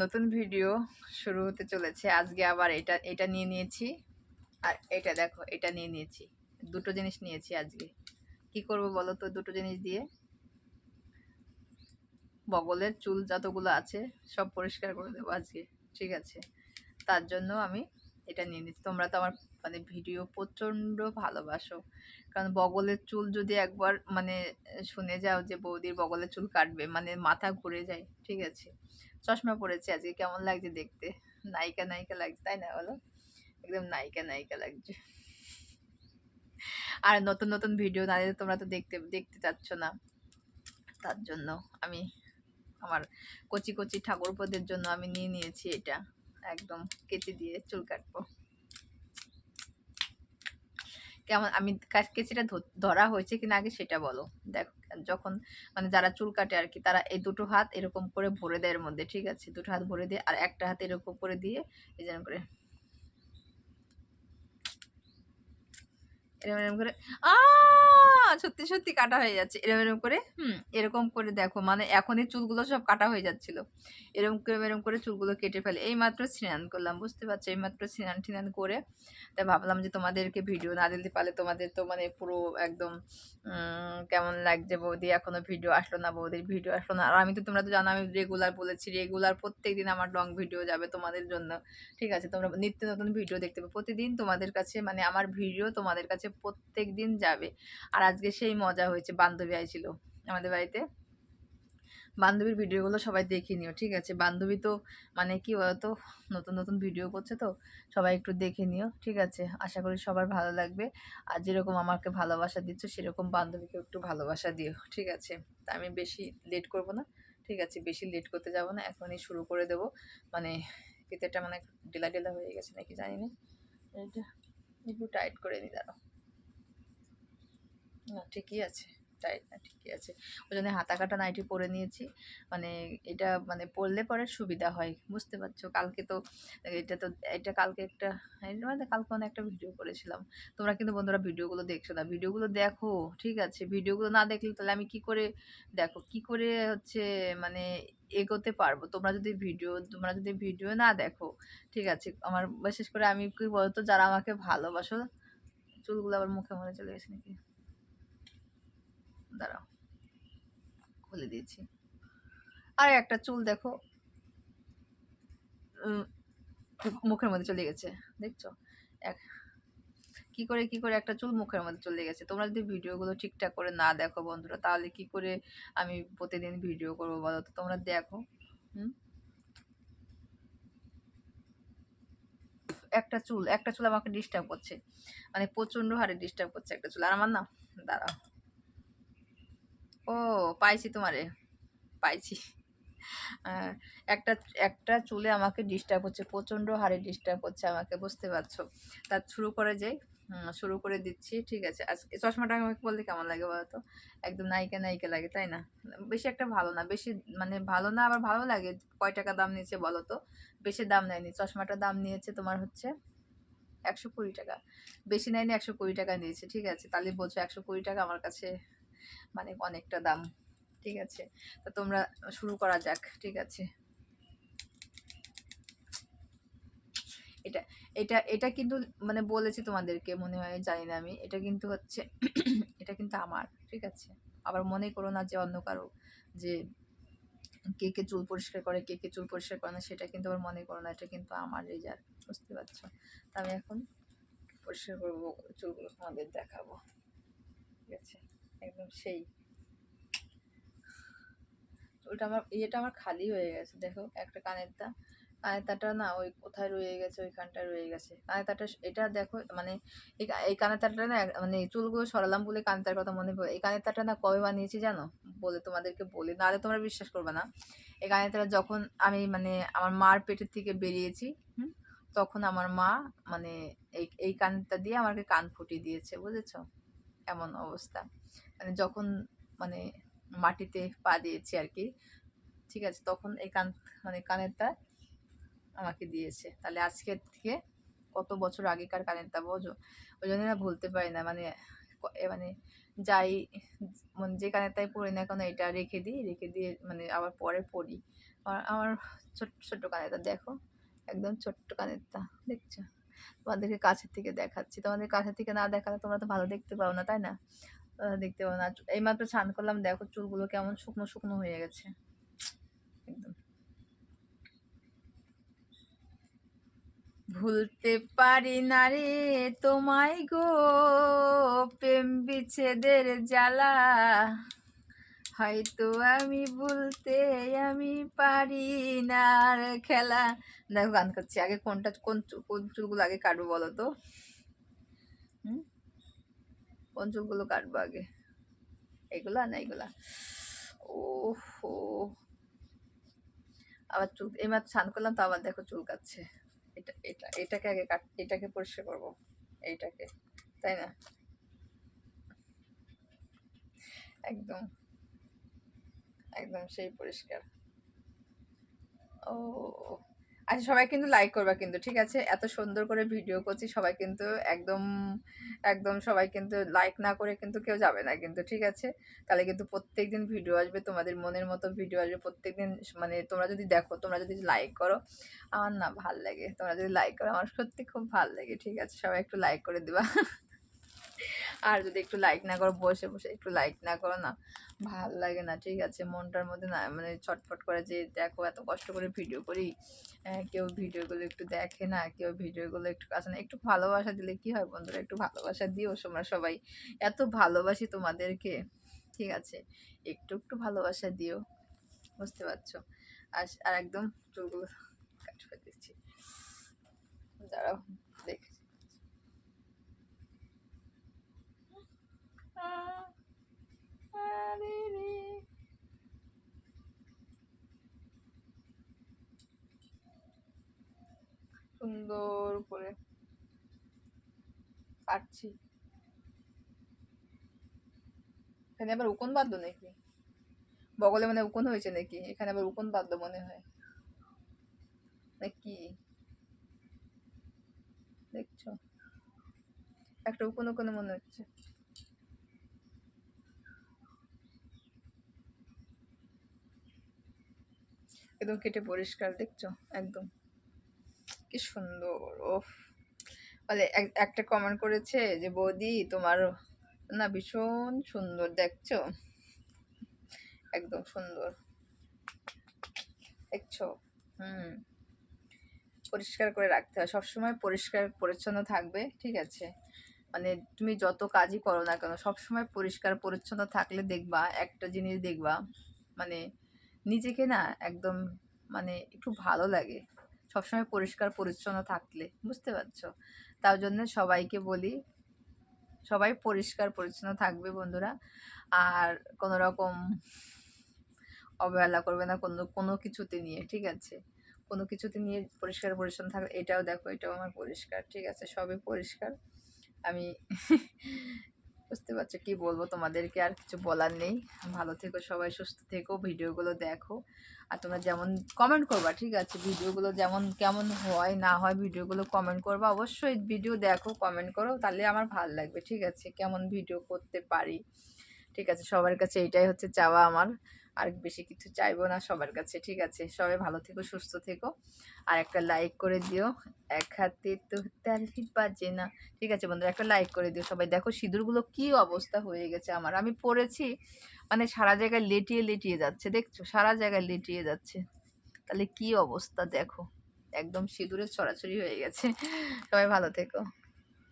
নতুন ভিডিও শুরু হতে চলেছে। আজকে আবার এটা এটা নিয়ে নিয়েছি। আর এটা দেখো, এটা নিয়ে নিয়েছি। দুটো জিনিস নিয়েছি আজকে। কি করব বলো তো দুটো জিনিস দিয়ে? বগলের চুল যতগুলো আছে সব পরিষ্কার করে দেবো আজকে, ঠিক আছে? তার জন্য আমি এটা নিয়ে নিচ্ছি। তোমরা তো আমার মানে ভিডিও প্রচণ্ড ভালোবাসো। কারণ বগলের চুল যদি একবার মানে শুনে যাও যে বৌদির বগলের চুল কাটবে মানে মাথা ঘুরে যায়, ঠিক আছে? চশমা পরেছে আজকে, কেমন লাগছে দেখতে? নায়িকা নায়িকা লাগছে, তাই না বলো? একদম নায়িকা নায়িকা লাগছে। আর নতুন নতুন ভিডিও না তোমরা তো দেখতে দেখতে চাচ্ছ না। তার জন্য আমি আমার কচি কচি ঠাকুরপদের জন্য আমি নিয়ে নিয়েছি এটা। একদম কেচি দিয়ে চুল কাটবো। কেমন, আমি কেচিটা ধরা হয়েছে কিনা আগে সেটা বলো। দেখো যখন মানে যারা চুল কাটে আর কি তারা এই দুটো হাত এরকম করে ভরে দেয় এর মধ্যে, ঠিক আছে? দুটো হাত ভরে দিয়ে আর একটা হাত এরকম করে দিয়ে এই যেন করে এরকম এরম করে আ সত্যি সত্যি কাটা হয়ে যাচ্ছে। এরম এরম করে, হুম, এরকম করে দেখো মানে এখনই চুলগুলো সব কাটা হয়ে যাচ্ছিল। এরম করে এরম করে চুলগুলো কেটে ফেলে। এই মাত্র স্নান করলাম, বুঝতে পারছ? এই মাত্র স্নান টিনান করে তাই ভাবলাম যে তোমাদেরকে ভিডিও না দিতে পারলে তোমাদের তো মানে পুরো একদম কেমন লাগছে বৌদি? এখনও ভিডিও আসলো না বৌদির? ভিডিও আসলো না। আর আমি তো, তোমরা তো জানো, আমি রেগুলার বলেছি রেগুলার প্রত্যেক দিন আমার লং ভিডিও যাবে তোমাদের জন্য। ঠিক আছে? তোমরা নিত্য নতুন ভিডিও দেখতে পাবে। প্রতিদিন তোমাদের কাছে মানে আমার ভিডিও তোমাদের কাছে প্রত্যেক দিন যাবে। আর আজকে সেই মজা হয়েছে, বান্ধবী আইছিল আমাদের বাড়িতে। বান্ধবীর ভিডিওগুলো সবাই দেখে নিও, ঠিক আছে? বান্ধবী তো মানে কি বলতো, নতুন নতুন ভিডিও করছে তো, সবাই একটু দেখে নিও, ঠিক আছে? আশা করি সবার ভালো লাগবে। আর যেরকম আমাকে ভালোবাসা দিচ্ছ, সেরকম বান্ধবীকে একটু ভালোবাসা দিও, ঠিক আছে? তা আমি বেশি লেট করব না, ঠিক আছে? বেশি লেট করতে যাব না, এখনই শুরু করে দেব। মানে ফিতেটা মানে ডেলা ডেলা হয়ে গেছে নাকি জানি না। এটা একটু টাইট করে নি দাঁড়াও। না, ঠিকই আছে। টাইট না, ঠিকই আছে। ওই জন্য হাতা কাটা নাইটি পরে নিয়েছি। মানে এটা মানে পরলে পরে সুবিধা হয়, বুঝতে পারছ? কালকে তো এটা তো, এটা কালকে একটা মানে কালকে অনেক একটা ভিডিও করেছিলাম। তোমরা কিন্তু বন্ধুরা ভিডিওগুলো দেখছ না। ভিডিওগুলো দেখো, ঠিক আছে? ভিডিওগুলো না দেখলে তাহলে আমি কি করে, দেখো, কি করে হচ্ছে মানে এগোতে পারব? তোমরা যদি ভিডিও, তোমরা যদি ভিডিও না দেখো, ঠিক আছে? আমার বিশেষ করে আমি কি বলতো, যারা আমাকে ভালোবাসো, চুলগুলো আবার মুখে মনে চলে গেছে নাকি? দাঁড়াও। খুলে দিয়েছি। আর, একটা চুল দেখো। মুখের মধ্যে চলে গেছে, দেখছ? এক, কি করে কি করে একটা চুল মুখের মধ্যে চলে গেছে? তোমরা যদি ভিডিওগুলো ঠিকঠাক করে না দেখো বন্ধুরা, তাহলে কি করে আমি প্রতিদিন ভিডিও করব বলো তো? তোমরা দেখো। একটা চুল একটা চুল আমাকে ডিস্টার্ব করছে। মানে প্রচণ্ড হারে ডিস্টার্ব করছে একটা চুল। আর আমার না, দাঁড়াও। ও, পাইছি তোমারে। পাইছি। একটা একটা চুলে আমাকে ডিস্টার্ব হচ্ছে প্রচণ্ড হারে ডিস্টার্ব হচ্ছে আমাকে, বুঝতে পারছ? তা শুরু করে যাই শুরু করে দিচ্ছি, ঠিক আছে। আজকে চশমাটা আমাকে বলতে কেমন লাগে বলো তো? একদম নায়িকা নায়িকা লাগে, তাই না? বেশি একটা ভালো না, বেশি মানে ভালো না, আবার ভালো লাগে, কয় টাকা দাম নিয়েছে বলো তো? বেশি দাম নেয়নি চশমাটা দাম নিয়েছে তোমার হচ্ছে একশো কুড়ি টাকা। বেশি নেয়নি, একশো কুড়ি টাকা নিয়েছে, ঠিক আছে। তাহলে বলছো একশো কুড়ি টাকা আমার কাছে মানে অনেকটা দাম, ঠিক আছে? তো তোমরা শুরু করা যাক, ঠিক আছে? এটা এটা এটা কিন্তু মানে বলেছি তোমাদেরকে, মনে হয় জানি না আমি, এটা কিন্তু হচ্ছে, এটা কিন্তু আমার, ঠিক আছে? আবার মনে করো না যে অন্য কারও, যে কে কে চুল পরিষ্কার করে, কে কে চুল পরিষ্কার করে না, সেটা কিন্তু আবার মনে করো না, এটা কিন্তু আমার রেজাল্ট বুঝতে পারছ? তা আমি এখন পরিষ্কার করব, চুলগুলো তোমাদের দেখাবো, ঠিক আছে? একদম সেই। ওটা আমার, ইয়েটা আমার খালি হয়ে গেছে, দেখো, একটা কানেরটা। কানেরটাটা না ওই কোথায় রয়ে গেছে, ওইখানটায় রয়ে গেছে। কানেরটাটা এটা দেখো মানে এই কা- এই কানেরটাটা না মানে চুলগুলো সরালাম বলে কানেরটার কথা মনে পড়ে। এই কানেরটাটা না কবে বানিয়েছি জানো? বলে তোমাদেরকে বলি, নাহলে তোমরা বিশ্বাস করবে না। এই কানেরটা যখন আমি মানে আমার মার পেটের থেকে বেরিয়েছি তখন আমার মা মানে এই এই কানেরটা দিয়ে আমাকে কান ফুটিয়ে দিয়েছে, বুঝেছ? এমন অবস্থা। মানে যখন মানে মাটিতে পা দিয়েছি আর কি ঠিক আছে, তখন এই কান মানে কানেরটা আমাকে দিয়েছে। তাহলে আজকের থেকে কত বছর আগেকার কানেরটা বোঝো? ওই জন্য না ভুলতে পারি না মানে মানে যাই মানে যে কানেরটাই পড়ি না কেন এটা রেখে দিই, রেখে দিয়ে মানে আবার পরে পড়ি আর আমার ছোট্ট ছোট্ট কানেরটা দেখো, একদম ছোট্ট কানেরটা, দেখছ? তোমাদেরকে কাছের থেকে দেখাচ্ছি। তোমাদের কাছের থেকে না দেখালে তোমরা তো ভালো দেখতে পাও না, তাই না? দেখতে পাও না। এইমাত্র স্নান করলাম, দেখো চুলগুলো কেমন শুকনো শুকনো হয়ে গেছে। একদম। ভুলতে পারি না রে তোমায় গো, প্রেম বিচ্ছেদের জ্বালা। হয়তো আমি বলতে আমি পারি না আর খেলা। দেখো, গান করছি। আগে কোনটা কোন কোন চুলগুলো আগে কাটবো বলো তো? কোন চুলগুলো কাটবো আগে। এগুলা না এগুলা? হো আবার চুল এইমাত্র স্নান করলাম তো আবার দেখো চুল কাটছে। এটা এটা, এটাকে আগে কাট, এটাকে পরিষ্কার করব। এইটাকে, তাই না? একদম একদম সেই পরিষ্কার। ও আচ্ছা সবাই কিন্তু লাইক করবা কিন্তু, ঠিক আছে? এত সুন্দর করে ভিডিও করছি, সবাই কিন্তু একদম একদম সবাই কিন্তু লাইক না করে কিন্তু কেউ যাবে না কিন্তু, ঠিক আছে? তাহলে কিন্তু প্রত্যেক দিন ভিডিও আসবে, তোমাদের মনের মতো ভিডিও আসবে, প্রত্যেকদিন মানে তোমরা যদি দেখো, তোমরা যদি লাইক করো, আমার না ভালো লাগে, তোমরা যদি লাইক করো, আমার সত্যি খুব ভালো লাগে, ঠিক আছে? সবাই একটু লাইক করে দিবা। আর যদি একটু লাইক না করো, বসে বসে একটু লাইক না করো না, ভালো লাগে না, ঠিক আছে? মনটার মধ্যে না মানে ছটফট করে যে দেখো এত কষ্ট করে ভিডিও করি কেউ ভিডিওগুলো একটু দেখে না, কেউ ভিডিওগুলো একটু আসে না, একটু ভালোবাসা দিলে কি হয় বন্ধুরা? একটু ভালোবাসা দিও, তোমরা সবাই। এত ভালোবাসি তোমাদেরকে, ঠিক আছে? একটু একটু ভালোবাসা দিও, বুঝতে পারছ? আর আর একদম চুলগুলো কাট করে দিচ্ছি। দাঁড়াও দেখে আরে রে সুন্দর করে কাটছি এখানে আবার উকন বাঁধলো নাকি? বগলে মানে উকন হয়েছে নাকি? এখানে আবার উকন বাঁধলো মনে হয়। নাকি? দেখছ? একটা উকন উকন মনে হচ্ছে। একদম কেটে পরিষ্কার, দেখছ? একদম। কি সুন্দর, ওফ। বলে এক- একটা কমেন্ট করেছে যে, বৌদি, তোমার না ভীষণ সুন্দর, দেখছ? একদম সুন্দর। দেখছ? হুম। পরিষ্কার করে রাখতে হয়। সবসময় পরিষ্কার, পরিচ্ছন্ন থাকবে, ঠিক আছে? মানে তুমি যত কাজই করো না কেন, সবসময় পরিষ্কার, পরিচ্ছন্ন থাকলে দেখবা, একটা জিনিস দেখবা মানে নিজেকে না একদম মানে একটু ভালো লাগে। সবসময় পরিষ্কার, পরিচ্ছন্ন থাকলে, বুঝতে পারছ? তার জন্য সবাইকে বলি, সবাই পরিষ্কার, পরিচ্ছন্ন থাকবে বন্ধুরা। আর কোনো রকম অবহেলা করবে না, কোনো কোনো কিছুতে নিয়ে, ঠিক আছে? কোনো কিছুতে নিয়ে পরিষ্কার, পরিচ্ছন্ন থাকবে এটাও দেখো, এটাও আমার পরিষ্কার, ঠিক আছে? সবই পরিষ্কার। আমি বুঝতে পারছ কি বলব? তোমাদেরকে আর কিছু বলার নেই। ভালো থেকো সবাই, সুস্থ থেকো, ভিডিওগুলো দেখো। আর তোমরা যেমন কমেন্ট করবা, ঠিক আছে? ভিডিওগুলো যেমন কেমন হয়, না হয় ভিডিওগুলো কমেন্ট করবা, অবশ্যই ভিডিও দেখো কমেন্ট করো, তাহলে আমার ভালো লাগবে, ঠিক আছে? কেমন ভিডিও করতে পারি, ঠিক আছে? সবার কাছে এটাই হচ্ছে চাওয়া আমার। আর বেশি কিছু চাইব না সবার কাছে, ঠিক আছে? সবাই ভালো থেকো, সুস্থ থেকো। আর একটা লাইক করে দিও। এক হাতে তো তালি বাজে না। ঠিক আছে বন্ধুরা, একটা লাইক করে দিও সবাই। দেখো সিঁদুরগুলো কি অবস্থা হয়ে গেছে আমার। আমি পড়েছি মানে সারা জায়গায় লেটিয়ে লেটিয়ে যাচ্ছে, দেখছ? সারা জায়গায় লেটিয়ে যাচ্ছে। তাহলে কি অবস্থা দেখো? একদম সিঁদুরের ছড়াছড়ি হয়ে গেছে। সবাই ভালো থেকো।